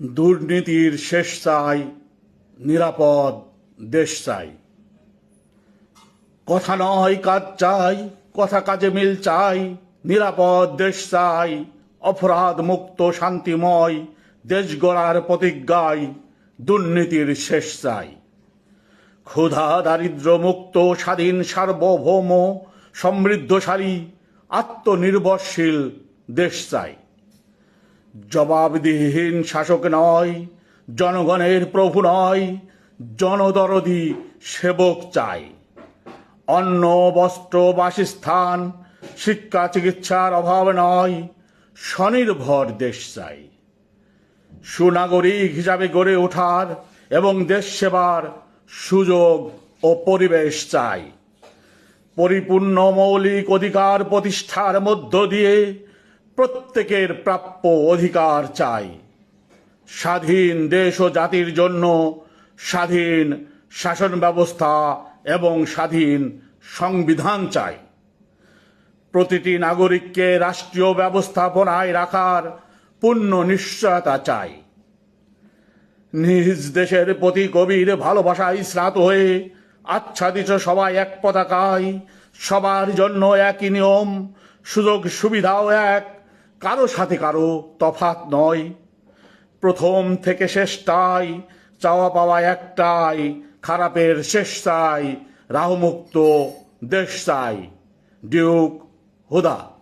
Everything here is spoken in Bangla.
দুর্নীতির শেষ চাই নিরাপদ দেশ চাই। কথা নয় কাজ চাই, কথা কাজে মিল চাই, নিরাপদ দেশ চাই অপরাধ মুক্ত শান্তিময়, দেশ গড়ার প্রতিজ্ঞায় দুর্নীতির শেষ চাই ক্ষুধা দারিদ্র মুক্ত, স্বাধীন, সার্বভৌম, সমৃদ্ধশালী, আত্মনির্ভরশীল দেশ চাই। জবাবদিহীন শাসক নয়, জনগণের প্রভু নয়, জনদরদি সেবক চাই। অন্ন, বস্ত্র, বাসস্থান, শিক্ষা, চিকিৎসার অভাব নয়, স্বনির্ভর দেশ চাই। সুনাগরিক হিসাবে গড়ে ওঠার এবং দেশ সেবার সুযোগ ও পরিবেশ চাই। পরিপূর্ণ মৌলিক অধিকার প্রতিষ্ঠার মধ্য দিয়ে প্রত্যেকের প্রাপ্য অধিকার চাই। স্বাধীন দেশ ও জাতির জন্য স্বাধীন শাসন ব্যবস্থা এবং স্বাধীন সংবিধান চাই। প্রতিটি নাগরিককে রাষ্ট্রীয় ব্যবস্থাপনায় রাখার পূর্ণ নিশ্চয়তা চাই। নিজ দেশের প্রতি গভীর ভালোবাসায় স্নাত হয়ে আচ্ছাদিত সবাই এক পতাকায়, সবার জন্য একই নিয়ম সুযোগ সুবিধাও এক কারও সাথে কারও তফাত নয়। প্রথম থেকে শেষটাই চাওয়া পাওয়া একটাই, খারাপের শেষ চাই রাহুমুক্ত দেশ চাই। ডিউক হুদা।